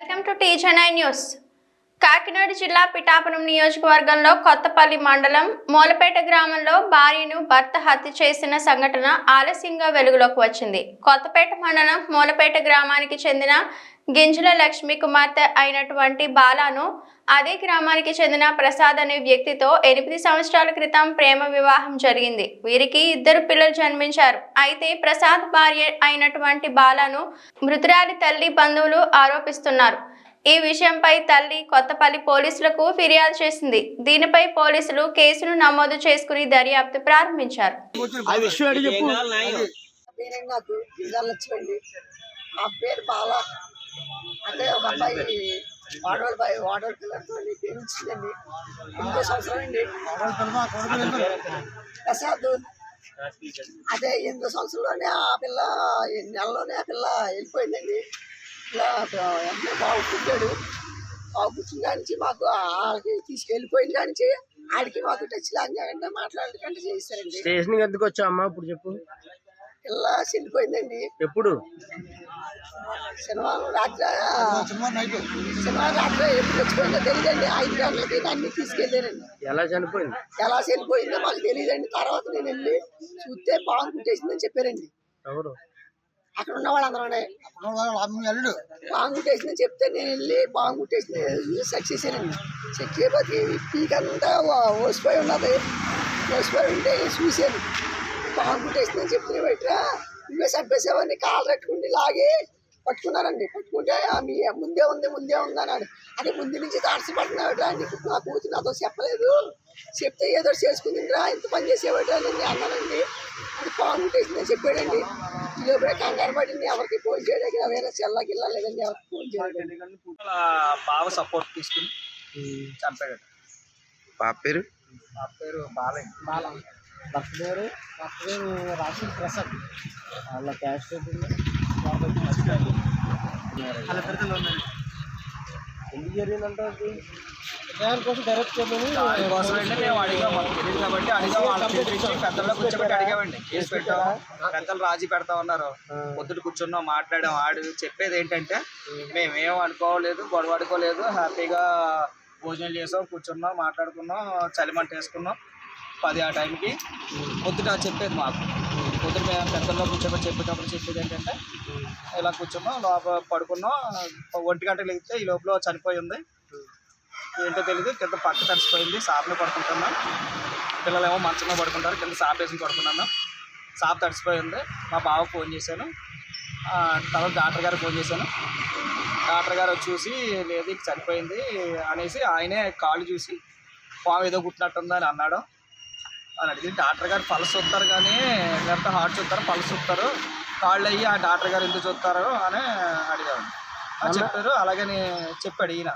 Welcome to టీజెన్ఐ news Kakinada జిల్లా పిఠాపురం నియోజకవర్గంలో కొత్తపల్లి మండలం మూలపేట గ్రామంలో భార్యను భర్త హత్య చేసిన సంఘటన ఆలస్యంగా వెలుగులోకి వచ్చింది. కొత్తపేట మండలం మూలపేట గ్రామానికి చెందిన గింజల లక్ష్మి కుమార్తె అయినటువంటి బాలాను అదే గ్రామానికి చెందిన ప్రసాద్ అనే వ్యక్తితో ఎనిమిది సంవత్సరాల క్రితం ప్రేమ వివాహం జరిగింది. వీరికి ఇద్దరు పిల్లలు జన్మించారు. అయితే ప్రసాద్ భార్య అయినటువంటి బాలాను మృతురాలి తల్లి బంధువులు ఆరోపిస్తున్నారు. ఈ విషయంపై తల్లి కొత్తపల్లి పోలీసులకు ఫిర్యాదు చేసింది. దీనిపై పోలీసులు కేసును నమోదు చేసుకుని దర్యాప్తు ప్రారంభించారు. ఆ విషయం అడిగి చెప్పు. పేరే బాల. అంటే ఒక అబ్బాయి బాయ్ పిల్లలతో సంవత్సరం అండి. ప్రసాద్. అదే ఎనిమిదో సంవత్సరంలోనే ఆ పిల్ల నెలలోనే ఆ పిల్ల వెళ్ళిపోయిందండి. ఇలా వెంటనే బాగు పుట్టాడు. బాగు పుట్టిన నుంచి మాకు వాళ్ళకి తీసుకెళ్ళిపోయిన నుంచి ఆడికి మాకు టచ్ లాగా మాట్లాడకంటే చేశారండి స్టేషన్ ఎందుకు వచ్చావు అమ్మా? ఇప్పుడు చెప్పు. పిల్ల చెల్లిపోయిందండి ఎప్పుడు? శనివారం రాత్రి శనివారం రాత్రి ఎప్పుడు తెచ్చిపోయిందో తెలియదండి. ఐదు గంటలకి అన్ని తీసుకెళ్ళారండి. ఎలా చనిపోయింది? ఎలా చనిపోయిందో మాకు తెలియదండి. తర్వాత నేను వెళ్ళి చూస్తే పాము కుట్టేసిందని చెప్పారండి. ఎవరు? అక్కడ ఉన్న వాళ్ళందరూనే పాము కుట్టేసిందని చెప్తే నేను వెళ్ళి పాము కుట్టేసింది సక్సెస్ చేశానండి. చెక్ చేయబోతే పీకంతా ఓసిపోయి ఉన్నది. ఓసిపోయి ఉంటే చూశాను. పాము కుట్టేసిందని చెప్తే బయట నువ్వే చంపేసావని కాలు కట్టుకుంటే లాగి. పట్టుకున్నారండి పట్టుకుంటే ఆ మీ ముందే ఉంది ముందే ఉంది అన్నాడు. అది ముందు నుంచి తాడిసి పడుతున్నాడు అండి నా కూతురు నాతో చెప్పలేదు. చెప్తే ఏదో చేసుకుందిరా ఇంత పని చేసేవాడు అని నేను అన్నానండి అది పాము కుట్టేసిందని చెప్పాడండి. లోపల కంగారు పడింది. ఎవరికి ఫోన్ చేయడానికి వేరే గిల్ల లేదండి ఎవరికి ఫోన్ చేయడానికి. బావ సపోర్ట్ తీసుకుని చంపాడు పాప పేరు? నా పేరు బాలయ్య. బాల భర్త పేరు భర్త పేరు రాశి ప్రసాద్. వాళ్ళ క్యాష్ ఎందుకు జరిగిందంటే డైరెక్ట్ కోసం పెట్టాం. పెద్దలు రాజీ పెడతా ఉన్నారు. పొద్దుట కూర్చున్నాం మాట్లాడాం. ఆడు చెప్పేది ఏంటంటే మేమేం అనుకోలేదు గొడవ హ్యాపీగా భోజనం చేసాం కూర్చున్నాం మాట్లాడుకున్నాం చలిమంట వేసుకున్నాం. పది ఆ టైంకి పొద్దుట చెప్పేది మాకు. పొద్దుట మేము పెద్దల్లో కూర్చోబెట్టి చెప్పేటప్పుడు చెప్పేది ఏంటంటే ఇలా కూర్చున్నాం లోపల పడుకున్నాం ఒంటి గంటకు లేగితే ఈ లోపల చనిపోయి ఉంది. ఏంటో తెలియదు కింద పక్క తడిసిపోయింది సాపలో పడుకుంటున్నాం. పిల్లలేమో మంచంలో పడుకుంటారు కింద సాప వేసి పడుకున్నాను. సాప తడిసిపోయింది మా బావకు ఫోన్ చేశాను. తర్వాత డాక్టర్ గారికి ఫోన్ చేశాను. డాక్టర్ గారు వచ్చి చూసి లేదు చనిపోయింది అనేసి ఆయనే కాళ్ళు చూసి పాము ఏదో గుట్టినట్టుందని అని అన్నాడు. అని అడిగింది. డాక్టర్ గారు పల్స్ చూస్తారు కానీ లేకపోతే హార్ట్ చూస్తారు పల్స్ చూస్తారు కాళ్ళు అయ్యి ఆ డాక్టర్ గారు ఎందుకు చూస్తారు అని అడిగాడు ఆ చెప్పారు. అలాగని చెప్పాడు ఈయన.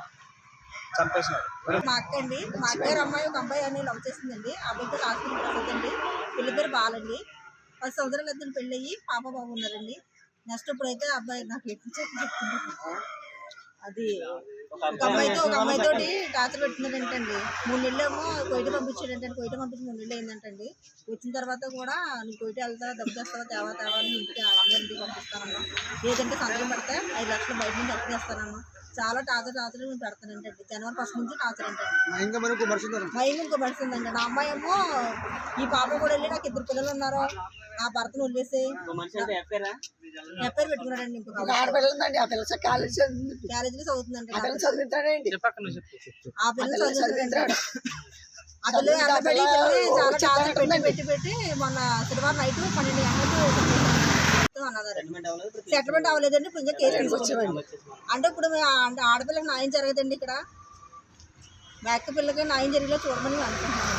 చంపేసినాడు. మా అక్క అండి. మా అక్కగారు అమ్మాయి ఒక అబ్బాయి అని లవ్ చేసిందండి. ఆ అబ్బాయితో హాస్పిటల్ పెళ్ళి పేరు బాలండి. పది సంవత్సరాలు ఇద్దరు పెళ్ళి అయ్యి పాప బాబు ఉన్నారండి. నెక్స్ట్ ఇప్పుడైతే అబ్బాయి నాకు ఎప్పుడు చెప్పి చెప్తున్నారు అది ఒక అమ్మాయితో ఒక అమ్మాయితో టార్చర్ పెట్టినారంటండి మూడు నెలలు ఏమో కొయిట పంపించాడంటండి కొయిట పంపించి మూడు నెలలు అయిందంటండి. వచ్చిన తర్వాత కూడా నువ్వు కొయిట వెళ్తా డబ్బు చేస్తావా తేవా తేవా అని ఇంటికి వాళ్ళందరూ ఇంటికి పంపిస్తానమ్మా. లేదంటే సంతకం పెడితే ఐదు లక్షలు బయట నుంచి అప్పు చేస్తానమ్మా. చాలా టార్చర్ టార్చర్ నేను పెడతానంటండి. జనవరి ఫస్ట్ నుంచి టార్చర్ భయం ఇంకో పడుతుందండి నా అమ్మాయి ఏమో ఈ పాప కూడా వెళ్ళి నాకు ఇద్దరు పిల్లలు ఉన్నారు. నా భర్తను వదిలేసి. ఎఫ్ఐఆర్ పెట్టుకున్నాడండి ఇంకొక ఆడపిల్ల ఉందండి ఆ పిల్ల కాలేజ్ చదువుతుంది కాలేజీలో చదువుతుందండి ఆ పిల్ల చదివించాడండి ఆ పిల్ల ఆ పిల్ల ఆ పిల్ల చాలా పెట్టి పెట్టి పెట్టి మొన్న శనివారం నైట్ పన్నెండు గంటలకు సెటిల్మెంట్ అవ్వలేదండి ఇప్పుడు ఇంకా కేసు తీసుకొచ్చామండి అంటే ఇప్పుడు ఆ- అంటే ఆడపిల్లకి న్యాయం జరగదండి ఇక్కడ. మేక పిల్లకి న్యాయం జరిగేలా చూడమని అనుకుంటున్నాం